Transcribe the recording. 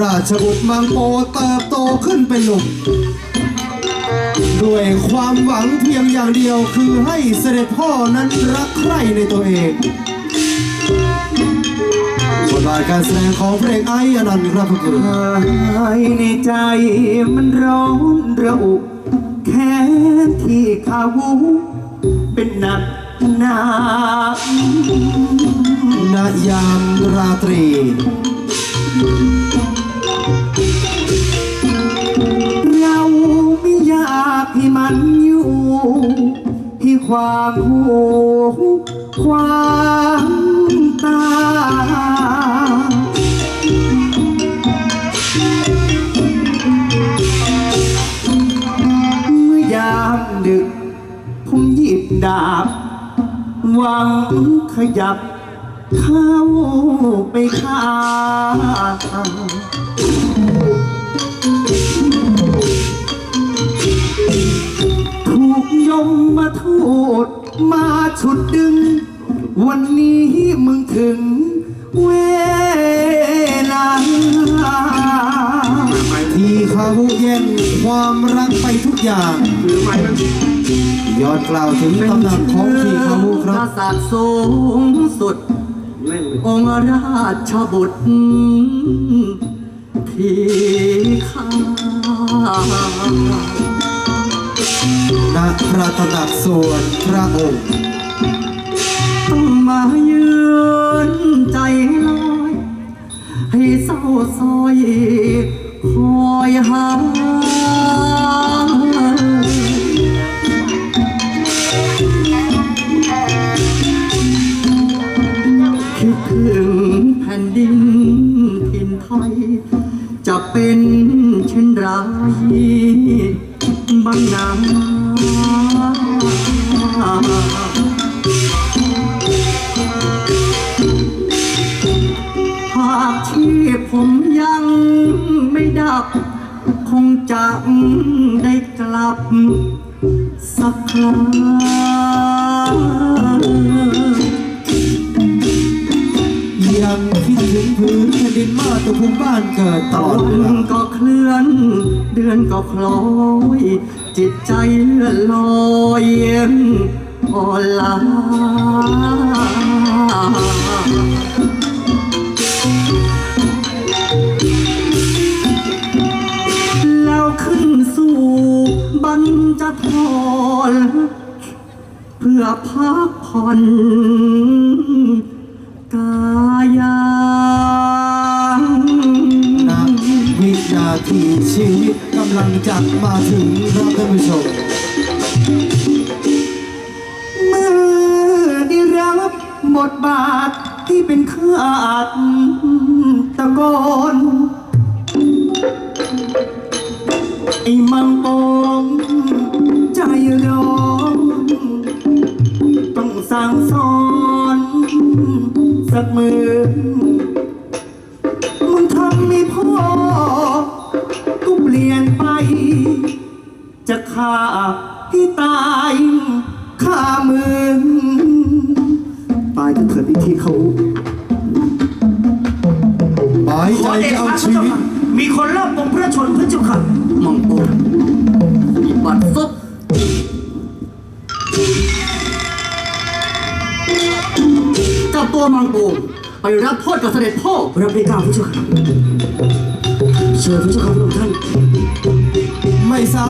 ราชบุตรมังโปเติบโตขึ้นเป็นหนุ่มด้วยความหวังเพียงอย่างเดียวคือให้เสด็จพ่อนั้นรักใคร่ในตัวเองบทบาทการแสดงของเพลงไอ้อนันต์ครับคุณภายในใจมันร้อนระอุ แค้นที่ขาวูเป็นหนักหนาณยามราตรี วามหูความตา เมื่อยามดึก ผมหยิบดาบ หวังขยับเข้าไปฆ่า ดึง วันนี้มึงถึงเวลาที่เขาแย่งความรักไปทุกอย่าง ยอดกล่าวถึงตำหนักของทีเขาคพรัระบศักดิ์สูงสุด องค์ราชบุตร ที่ข้าณพระตำหนักส่วนพระองค์ มายืนใจลอย ให้เศร้าซอยคอยหาคิดถึงแผ่นดินถิ่นไทย จะเป็นเช่นไร คงจะได้กลับ สักครั้งยังคิดถึงพื้นแผ่นดินมาตุภูมิบ้านเกิดตลอดเวลา ก็เคลื่อน เดือนก็คล้อย จิตใจเลื่อนลอยอ่อนล้า ขึ้นสู่บรรจทรเพื่อพักผ่อนกายาณวินาทีชีวิตกำลังจะมาถึงครับท่านผู้ชมเมื่อได้รับบทบาทที่เป็นขาดตะโกน ไอ้มังปองใจร้อนต้องสั่งสอนสักมือ มึงทำให้พ่อกูเปลี่ยนไป จะฆ่าให้ตายฆ่ามึงตายกันเถิดไปที่เขาหมายใจจะเอาชีวิต มีคนรอบองค์พระชนพระเจ้าค่ะ มังโปอีบัดซบจับตัวมังโปไปรับโทษกับเสด็จพ่อรับได้กล่าวพระเจ้าค่ะเชิญพระเจ้าค่ะพระองค์ท่าน ไม่ทราบ